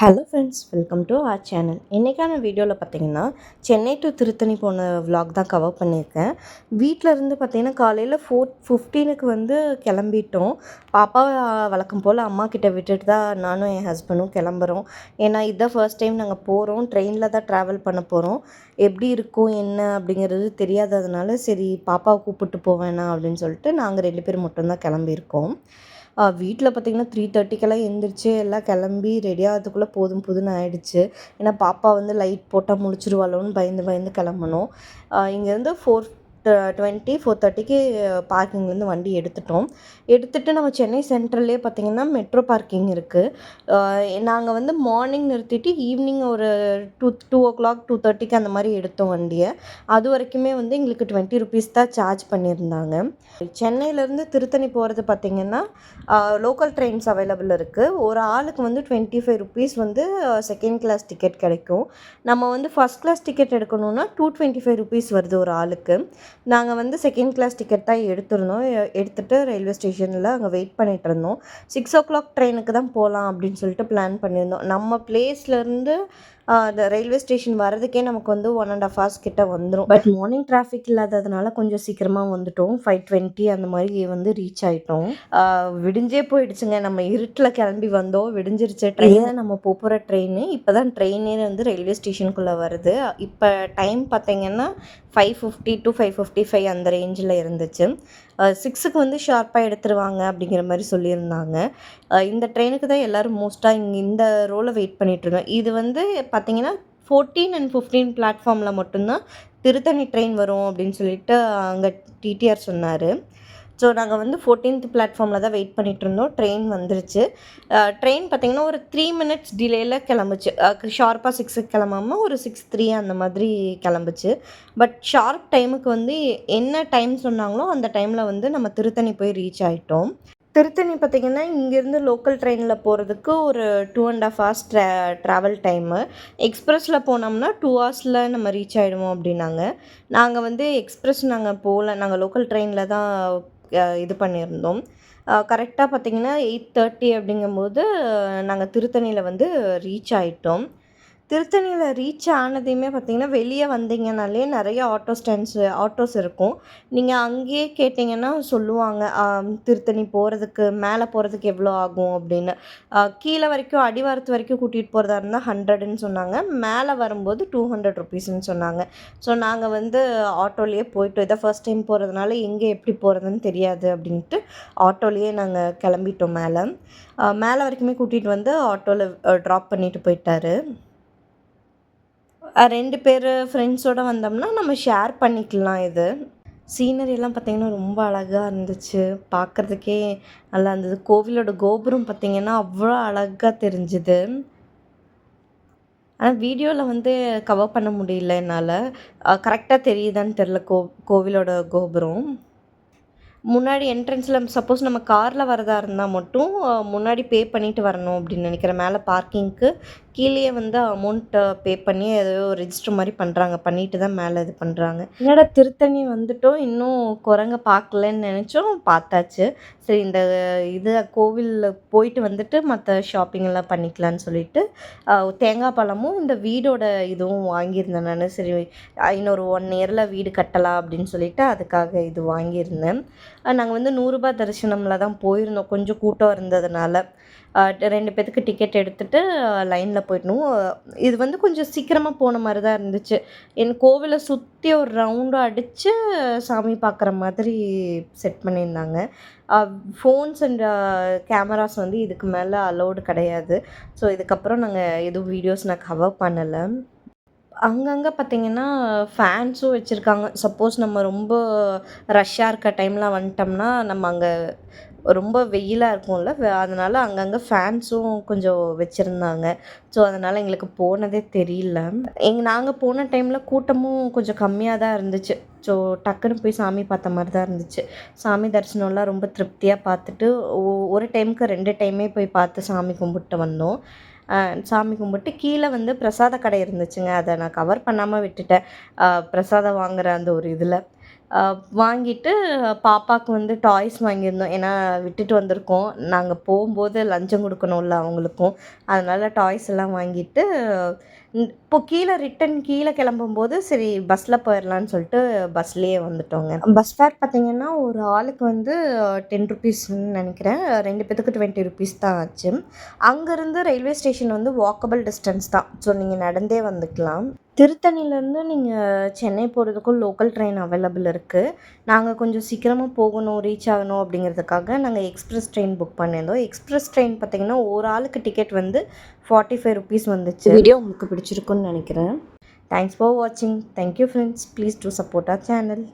Hello friends welcome to our channel இன்றைக்கான வீடியோவில் பார்த்தீங்கன்னா சென்னை டு திருத்தணி போன வ்ளாக் தான் கவர் பண்ணியிருக்கேன். வீட்டில் இருந்து பார்த்தீங்கன்னா காலையில் ஃபோர் ஃபிஃப்டீனுக்கு வந்து கிளம்பிட்டோம். பாப்பா வழக்கம் போல் அம்மா கிட்ட விட்டுட்டு தான் நானும் என் ஹஸ்பண்டும் கிளம்புறோம். ஏன்னா இதுதான் ஃபர்ஸ்ட் டைம் நாங்கள் போகிறோம் ட்ரெயினில் தான் ட்ராவல் பண்ண போகிறோம் எப்படி இருக்கும் என்ன அப்படிங்கிறது தெரியாததுனால சரி பாப்பாவை கூப்பிட்டு போவேண்ணா அப்படின்னு சொல்லிட்டு நாங்கள் ரெண்டு பேரும் மட்டும்தான் கிளம்பியிருக்கோம். வீட்டில் பார்த்தீங்கன்னா த்ரீ தேர்ட்டிக்கெல்லாம் எழுந்திரிச்சு எல்லாம் கிளம்பி ரெடி ஆகிறதுக்குள்ளே போதும் போதுன்னு ஆகிடுச்சு ஏன்னா பாப்பா வந்து லைட் போட்டால் முழிச்சிருவாளோன்னு பயந்து பயந்து கிளம்பணும். இங்கேருந்து ஃபோர் டுவெண்ட்டி ஃபோர் தேர்ட்டிக்கு பார்க்கிங்லேருந்து வண்டி எடுத்துட்டோம். எடுத்துகிட்டு நம்ம சென்னை சென்ட்ரல்லே பார்த்திங்கன்னா மெட்ரோ பார்க்கிங் இருக்குது நாங்கள் வந்து மார்னிங் நிறுத்திட்டு ஈவினிங் ஒரு two two o'clock two தேர்ட்டிக்கு அந்த மாதிரி எடுத்தோம் வண்டியை. அது வரைக்குமே வந்து எங்களுக்கு டுவெண்ட்டி ருபீஸ் தான் சார்ஜ் பண்ணியிருந்தாங்க. சென்னையிலேருந்து திருத்தணி போகிறது பார்த்தீங்கன்னா லோக்கல் ட்ரெயின்ஸ் அவைலபிள் இருக்குது ஒரு ஆளுக்கு வந்து டுவெண்ட்டி ஃபைவ் ருபீஸ் வந்து செகண்ட் கிளாஸ் டிக்கெட் கிடைக்கும். நம்ம வந்து ஃபஸ்ட் கிளாஸ் டிக்கெட் எடுக்கணுன்னா டூ டுவெண்ட்டி ஃபைவ் ருபீஸ் வருது ஒரு ஆளுக்கு. நாங்கள் வந்து செகண்ட் கிளாஸ் டிக்கெட் தான் எடுத்திருந்தோம். எ- எடுத்துட்டு ரயில்வே ஸ்டேஷனில் அங்கே வெயிட் பண்ணிட்டு இருந்தோம். சிக்ஸ் ஓ கிளாக் ட்ரெயினுக்கு தான் போகலாம் அப்படின்னு சொல்லிட்டு பிளான் பண்ணியிருந்தோம். நம்ம பிளேஸ்லேருந்து அந்த ரயில்வே ஸ்டேஷன் வரதுக்கே நமக்கு வந்து ஒன் அண்ட் ஆஃப் ஹவர்ஸ் கிட்ட வந்துடும் பட் மார்னிங் டிராஃபிக் இல்லாததுனால கொஞ்சம் சீக்கிரமாக வந்துட்டோம். ஃபைவ் டுவெண்ட்டி அந்த மாதிரி வந்து ரீச் ஆகிட்டோம் விடிஞ்சே போயிடுச்சுங்க. நம்ம இருட்டில் கிளம்பி வந்தோம். விடிஞ்சிருச்சு ட்ரெயின் நம்ம போகிற ட்ரெயின் இப்போ தான் ட்ரெயினே வந்து ரயில்வே ஸ்டேஷனுக்குள்ளே வருது. இப்போ டைம் பார்த்தீங்கன்னா five fifty to five fifty five அந்த ரேஞ்சில் இருந்துச்சு. சிக்ஸுக்கு வந்து ஷார்ப்பாக எடுத்துருவாங்க அப்படிங்கிற மாதிரி சொல்லியிருந்தாங்க. இந்த ட்ரெயினுக்கு தான் எல்லோரும் மோஸ்ட்டாக இங்கே இந்த ரோவில் வெயிட் பண்ணிகிட்ருந்தோம் இது வந்து பார்த்திங்கன்னா ஃபோர்டீன் அண்ட் ஃபிஃப்டீன் பிளாட்ஃபார்மில் மட்டும்தான் திருத்தணி ட்ரெயின் வரும் அப்படின்னு சொல்லிட்டு அங்கே டிடிஆர் சொன்னார். ஸோ நாங்கள் வந்து ஃபோர்டீன்த் பிளாட்ஃபார்மில் தான் வெயிட் பண்ணிட்டு இருந்தோம் ட்ரெயின் வந்துருச்சு uh, ட்ரெயின் பார்த்தீங்கன்னா ஒரு த்ரீ மினிட்ஸ் டிலேயில் கிளம்புச்சு. Uh, ஷார்ப்பாக சிக்ஸுக்கு கிளம்பாமல் ஒரு சிக்ஸ் த்ரீ அந்த மாதிரி கிளம்புச்சு. பட் ஷார்ப் டைமுக்கு வந்து என்ன டைம் சொன்னாங்களோ அந்த டைமில் வந்து நம்ம திருத்தணி போய் ரீச் ஆகிட்டோம் திருத்தணி பார்த்திங்கன்னா இங்கேருந்து லோக்கல் ட்ரெயினில் போகிறதுக்கு ஒரு two and half hours tra travel time எக்ஸ்ப்ரெஸில் போனோம்னா டூ ஹவர்ஸில் நம்ம ரீச் ஆகிடுவோம் அப்படின்னாங்க. நாங்கள் வந்து எக்ஸ்ப்ரெஸ் நாங்கள் போகல நாங்கள் லோக்கல் ட்ரெயினில் தான் இது பண்ணியிருந்தோம். கரெக்டாக பார்த்தீங்கன்னா எயிட் தேர்ட்டி அப்படிங்கும்போது நாங்கள் திருத்தணியில் வந்து ரீச் ஆகிட்டோம் திருத்தணியில் ரீச் ஆனதையுமே பார்த்தீங்கன்னா வெளியே வந்தீங்கனாலே நிறைய ஆட்டோ ஸ்டாண்ட்ஸு ஆட்டோஸ் இருக்கும். நீங்கள் அங்கேயே கேட்டிங்கன்னா சொல்லுவாங்க திருத்தணி போகிறதுக்கு மேலே போகிறதுக்கு எவ்வளோ ஆகும்? அப்படின்னு. கீழே வரைக்கும் அடிவாரத்து வரைக்கும் கூட்டிகிட்டு போகிறதா இருந்தால் ஹண்ட்ரடுன்னு சொன்னாங்க. மேலே வரும்போது டூ ஹண்ட்ரட் ருபீஸ்ன்னு சொன்னாங்க. ஸோ நாங்கள் வந்து ஆட்டோலேயே போயிட்டு இதை ஃபர்ஸ்ட் டைம் போகிறதுனால எங்கே எப்படி போகிறதுன்னு தெரியாது அப்படின்ட்டு ஆட்டோலேயே நாங்கள் கிளம்பிட்டோம் மேலே. மேலே வரைக்குமே கூட்டிகிட்டு வந்து ஆட்டோவில் ட்ராப் பண்ணிட்டு போயிட்டாரு. ரெண்டு பேர் ஃப்ரெண்ட்ஸோடு வந்தோம்னா நம்ம ஷேர் பண்ணிக்கலாம் இது. சீனரியெல்லாம் பார்த்திங்கன்னா ரொம்ப அழகாக இருந்துச்சு. பார்க்குறதுக்கே நல்லா இருந்தது. கோவிலோட கோபுரம் பார்த்தீங்கன்னா அவ்வளோ அழகாக தெரிஞ்சுது. ஆனால் வீடியோவில் வந்து கவர் பண்ண முடியல என்னால். கரெக்டாக தெரியுதான்னு தெரில கோ கோவிலோட கோபுரம். முன்னாடி என்ட்ரன்ஸில் சப்போஸ் நம்ம காரில் வரதா இருந்தால் மட்டும் முன்னாடி பே பண்ணிவிட்டு வரணும் அப்படின்னு நினைக்கிறேன். மேலே பார்க்கிங்க்கு கீழேயே வந்து அமௌண்ட்டை பே பண்ணி ஏதோ ரெஜிஸ்டர் மாதிரி பண்ணுறாங்க பண்ணிட்டு தான் மேலே இது பண்ணுறாங்க என்னடா திருத்தணி வந்துட்டோம். இன்னும் குரங்க பார்க்கலன்னு நினச்சோம். பார்த்தாச்சு. சரி இந்த இது கோவிலில் போயிட்டு வந்துட்டு மற்ற ஷாப்பிங்கெல்லாம் பண்ணிக்கலான்னு சொல்லிட்டு தேங்காய் பழமும் இந்த வீடோட இதுவும் வாங்கியிருந்தேன் நான். சரி இன்னொரு ஒன் இயரில் வீடு கட்டலாம் அப்படின்னு சொல்லிட்டு அதுக்காக இது வாங்கியிருந்தேன். நாங்கள் வந்து நூறுரூபா தரிசனமில் தான் போயிருந்தோம். கொஞ்சம் கூட்டம் இருந்ததுனால. ரெண்டு பேர்த்துக்கு டிக்கெட் எடுத்துட்டு லைனில் போயிடணும். இது வந்து கொஞ்சம் சீக்கிரமாக போன மாதிரி தான் இருந்துச்சு. என் கோவிலை சுற்றி ஒரு ரவுண்டு அடித்து சாமி பார்க்குற மாதிரி செட் பண்ணியிருந்தாங்க. ஃபோன்ஸ் அண்ட் கேமராஸ் வந்து இதுக்கு மேலே அலோடு கிடையாது. ஸோ இதுக்கப்புறம் நாங்கள் எதுவும் வீடியோஸ் நான் கவர் பண்ணலை. அங்கங்கே பார்த்தீங்கன்னா ஃபேன்ஸும் வச்சுருக்காங்க. சப்போஸ் நம்ம ரொம்ப ரஷ்ஷாக இருக்க டைம்லாம் வந்துட்டோம்னா நம்ம அங்கே ரொம்ப வெயிலாக இருக்கும்ல அதனால் அங்கங்கே ஃபேன்ஸும் கொஞ்சம் வச்சுருந்தாங்க. ஸோ அதனால் எங்களுக்கு போனதே தெரியல. எங்கள் நாங்கள் போன டைமில் கூட்டமும் கொஞ்சம் கம்மியாக தான் இருந்துச்சு. ஸோ டக்குன்னு போய் சாமி பார்த்த மாதிரி தான் இருந்துச்சு. சாமி தரிசனம்லாம் ரொம்ப திருப்தியாக பார்த்துட்டு ஒ- ஒரு டைமுக்கு ரெண்டு டைமே போய் பார்த்து சாமி கும்பிட்டு வந்தோம். சாமி கும்பிட்டு கீழே வந்து பிரசாத கடை இருந்துச்சுங்க. அதை நான் கவர் பண்ணாமல் விட்டுட்டேன். பிரசாதம் வாங்குகிற அந்த ஒரு இதில். வாங்கிட்டு பாப்பாவுக்கு வந்து டாய்ஸ் வாங்கியிருந்தோம். ஏன்னா விட்டுட்டு வந்திருக்கோம். நாங்கள் போகும்போது லஞ்சம் கொடுக்கணும்ல அவங்களுக்கும். அதனால் டாய்ஸ் எல்லாம் வாங்கிட்டு இப்போ கீழே ரிட்டன் கீழே கிளம்பும்போது சரி பஸ்ஸில் போயிடலான்னு சொல்லிட்டு பஸ்லேயே வந்துட்டோங்க. பஸ் ஃபேர் பார்த்திங்கன்னா ஒரு ஆளுக்கு வந்து டென் ருபீஸ்ன்னு நினைக்கிறேன். ரெண்டு பேத்துக்கு டுவெண்ட்டி ருபீஸ் தான் ஆச்சு. அங்கேருந்து ரயில்வே ஸ்டேஷன் வந்து வாக்கபிள் டிஸ்டன்ஸ் தான். ஸோ நீங்கள் நடந்தே வந்துக்கலாம். திருத்தணிலேருந்து நீங்கள் சென்னை போகிறதுக்கும் லோக்கல் ட்ரெயின் அவைலபிள் இருக்குது நாங்கள் கொஞ்சம் சீக்கிரமாக போகணும் ரீச் ஆகணும் அப்படிங்கிறதுக்காக நாங்கள் எக்ஸ்பிரஸ் ட்ரெயின் புக் பண்ணியிருந்தோம். எக்ஸ்பிரஸ் ட்ரெயின் பார்த்திங்கன்னா ஒரு ஆளுக்கு டிக்கெட் வந்து ஃபார்ட்டி ஃபைவ் ருபீஸ் வந்துச்சு. வீடியோ உங்களுக்கு பிடிச்சிருக்குன்னு நினைக்கிறேன். தேங்க்ஸ் ஃபார் வாட்சிங் thank you friends please do support our channel